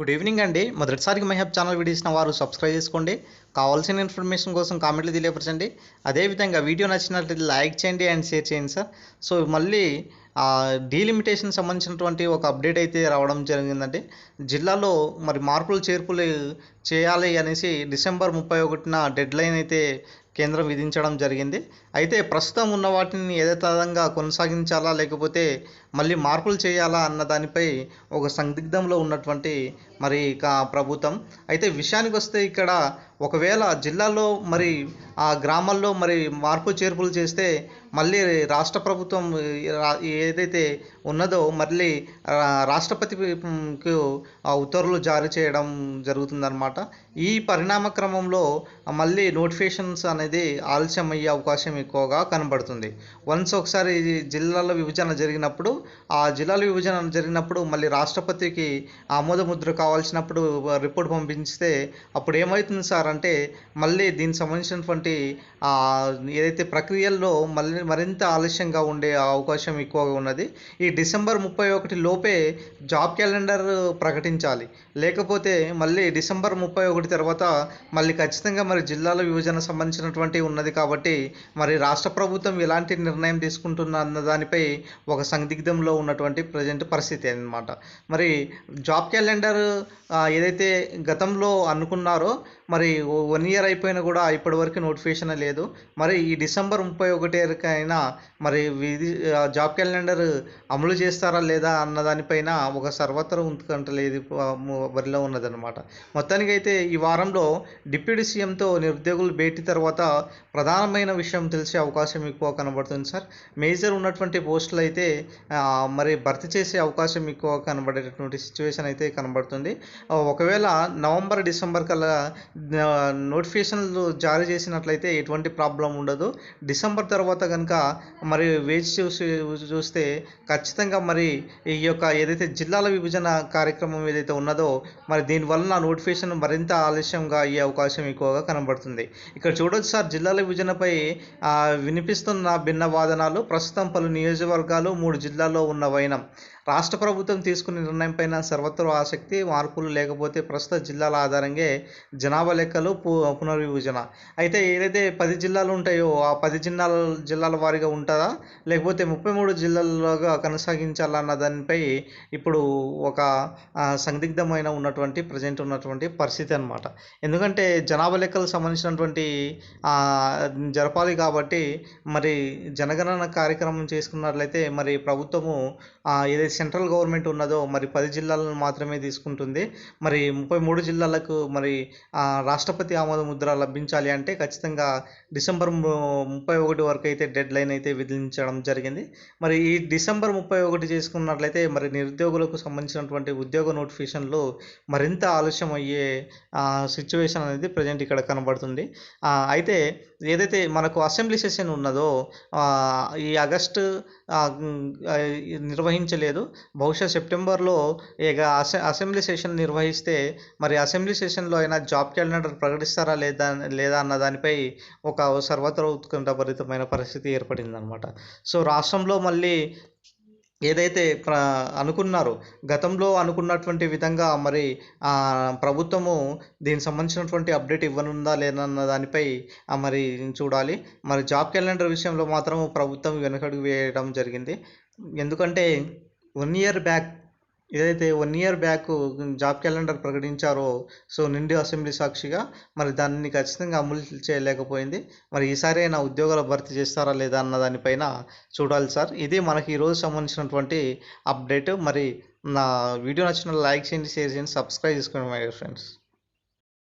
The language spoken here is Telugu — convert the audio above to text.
గుడ్ ఈవినింగ్ అండి. మొదటిసారికి మహబ్ ఛానల్ వీడియోసిన వారు సబ్స్క్రైబ్ చేసుకోండి. కావాల్సిన ఇన్ఫర్మేషన్ కోసం కామెంట్లు తెలియపరచండి. అదేవిధంగా వీడియో నచ్చినట్లయితే లైక్ చేయండి అండ్ షేర్ చేయండి సార్. సో మళ్ళీ డీలిమిటేషన్ సంబంధించినటువంటి ఒక అప్డేట్ అయితే రావడం జరిగిందండి. జిల్లాలో మరి మార్పులు చేర్పులు చేయాలి అనేసి డిసెంబర్ ముప్పై ఒకటిన డెడ్ లైన్ అయితే కేంద్రం విధించడం జరిగింది. అయితే ప్రస్తుతం ఉన్న వాటిని యథాతథంగా కొనసాగించాలా లేకపోతే మళ్ళీ మార్పులు చేయాలా అన్న దానిపై ఒక సందిగ్ధంలో ఉన్నటువంటి మరి ఇక ప్రభుత్వం. అయితే విషయానికి వస్తే ఇక్కడ ఒకవేళ జిల్లాలో మరి ఆ గ్రామాల్లో మరి మార్పు చేర్పులు చేస్తే మళ్ళీ రాష్ట్ర ప్రభుత్వం ఏదైతే ఉన్నదో మళ్ళీ ఆ, రాష్ట్రపతికి ఆ ఉత్తర్వులు జారీ చేయడం జరుగుతుందన్నమాట. ఈ పరిణామ క్రమంలో మళ్ళీ నోటిఫికేషన్స్ అనేది ఆలస్యం అయ్యే అవకాశం ఎక్కువగా కనబడుతుంది. వన్స్ ఒకసారి ఈ జిల్లాల విభజన జరిగినప్పుడు ఆ జిల్లాల విభజన జరిగినప్పుడు మళ్ళీ రాష్ట్రపతికి ఆమోద ముద్ర కావాల్సినప్పుడు రిపోర్ట్ పంపించితే అప్పుడు ఏమవుతుంది సార్? అంటే మళ్ళీ దీనికి సంబంధించినటువంటి ఏదైతే ప్రక్రియల్లో మళ్ళీ మరింత ఆలస్యంగా ఉండే అవకాశం ఎక్కువగా ఉన్నది ఈ డిసెంబర్ ముప్పై ఒకటి లోపే జాబ్ క్యాలెండర్ ప్రకటించాలి. లేకపోతే మళ్ళీ డిసెంబర్ ముప్పై ఒకటి తర్వాత మళ్ళీ ఖచ్చితంగా మరి జిల్లాల విభజన సంబంధించినటువంటి ఉన్నది కాబట్టి మరి రాష్ట్ర ప్రభుత్వం ఎలాంటి నిర్ణయం తీసుకుంటున్న అన్న దానిపై ఒక సందిగ్ధంలో ఉన్నటువంటి ప్రజెంట్ పరిస్థితి అన్నమాట. మరి జాబ్ క్యాలెండర్ ఏదైతే గతంలో అనుకున్నారో మరి వన్ ఇయర్ అయిపోయినా కూడా ఇప్పటివరకు నోటిఫికేషన్ లేదు. మరి ఈ డిసెంబర్ ముప్పై ఒకటికైనా మరి విధి జాబ్ క్యాలెండర్ అమలు చేస్తారా లేదా అన్న దానిపైన ఒక సర్వత్ర లేదు వరిలో ఉన్నదన్నమాట. మొత్తానికి అయితే ఈ వారంలో డిప్యూటీ సీఎంతో నిరుద్యోగులు భేటీ తర్వాత ప్రధానమైన విషయం తెలిసే అవకాశం ఎక్కువ కనబడుతుంది సార్. మేజర్ ఉన్నటువంటి పోస్టులు అయితే మరి భర్తీ చేసే అవకాశం ఎక్కువ కనబడేటటువంటి సిచ్యువేషన్ అయితే కనబడుతుంది. ఒకవేళ నవంబర్ డిసెంబర్ కల్లా నోటిఫికేషన్లు జారీ చేసినట్లయితే ఎటువంటి ప్రాబ్లం ఉండదు. డిసెంబర్ తర్వాత కనుక మరి వేచి చూసి చూస్తే ఖచ్చితంగా మరి ఈ యొక్క ఏదైతే జిల్లాల విభజన కార్యక్రమం ఏదైతే ఉన్నదో మరి దీనివల్ల నోటిఫికేషన్ మరింత ఆలస్యంగా అయ్యే అవకాశం ఎక్కువగా కనబడుతుంది. ఇక్కడ చూడొచ్చు సార్ జిల్లాల విభజనపై వినిపిస్తున్న భిన్న వాదనాలు ప్రస్తుతం పలు నియోజకవర్గాలు మూడు జిల్లాల్లో ఉన్న వైనం. రాష్ట్ర ప్రభుత్వం తీసుకున్న నిర్ణయం పైన సర్వత్ర ఆసక్తి మార్పులు లేకపోతే ప్రస్తుత జిల్లాల ఆధారంగా జనాభా లెక్క లెక్కలు పు పునర్విభజన. అయితే ఏదైతే పది జిల్లాలు ఉంటాయో ఆ పది జిల్లాల జిల్లాల వారీగా ఉంటుందా? లేకపోతే ముప్పై మూడు జిల్లాల్లోగా కొనసాగించాలన్న దానిపై ఇప్పుడు ఒక సందిగ్ధమైన ఉన్నటువంటి ప్రజెంట్ ఉన్నటువంటి పరిస్థితి అన్నమాట. ఎందుకంటే జనాభా లెక్కలకు సంబంధించినటువంటి జరపాలి కాబట్టి మరి జనగణన కార్యక్రమం చేసుకున్నట్లయితే మరి ప్రభుత్వము ఏదైతే సెంట్రల్ గవర్నమెంట్ ఉన్నదో మరి పది జిల్లాలను మాత్రమే తీసుకుంటుంది. మరి ముప్పై మూడు జిల్లాలకు మరి రాష్ట్ర రాష్ట్రపతి ఆమోద ముద్ర లభించాలి అంటే ఖచ్చితంగా డిసెంబర్ ముప్పై ఒకటి వరకు అయితే డెడ్ లైన్ అయితే విధించడం జరిగింది. మరి ఈ డిసెంబర్ ముప్పై ఒకటి చేసుకున్నట్లయితే మరి నిరుద్యోగులకు సంబంధించినటువంటి ఉద్యోగ నోటిఫికేషన్లో మరింత ఆలస్యం అయ్యే సిచ్యువేషన్ అనేది ప్రజెంట్ ఇక్కడ కనబడుతుంది. అయితే ఏదైతే మనకు అసెంబ్లీ సెషన్ ఉన్నదో ఈ ఆగస్టు నిర్వహించలేదు. బహుశా సెప్టెంబర్లో ఇక అసె అసెంబ్లీ సెషన్ నిర్వహిస్తే మరి అసెంబ్లీ సెషన్లో అయినా జాబ్ క్యాలెండర్ ప్రకటిస్తారా లేదా లేదా అన్న దానిపై ఒక సర్వత్ర ఉత్కంఠభరితమైన పరిస్థితి ఏర్పడిందనమాట సో రాష్ట్రంలో మళ్ళీ ఏదైతే ప్ర అనుకున్నారో గతంలో అనుకున్నటువంటి విధంగా మరి ప్రభుత్వము దీనికి సంబంధించినటువంటి అప్డేట్ ఇవ్వనుందా లేదన్న దానిపై మరి చూడాలి. మరి జాబ్ క్యాలెండర్ విషయంలో మాత్రం ప్రభుత్వం వెనకడుగు వేయడం జరిగింది. ఎందుకంటే వన్ ఇయర్ బ్యాక్ ఏదైతే one year back job calendar ప్రకటించారో so నిండు అసెంబ్లీ సాక్షిగా మరి దాన్ని ఖచ్చితంగా అమలు చేయలేకపోయింది. మరి ఈసారి అయినా ఉద్యోగాలు భర్తీ చేస్తారా లేదా అన్న దానిపైన చూడాలి సార్. ఇది మనకి ఈరోజు సంబంధించినటువంటి అప్డేట్. మరి నా వీడియో నచ్చిన లైక్ చేయండి షేర్ చేయండి సబ్స్క్రైబ్ చేసుకోండి మై ఫ్రెండ్స్.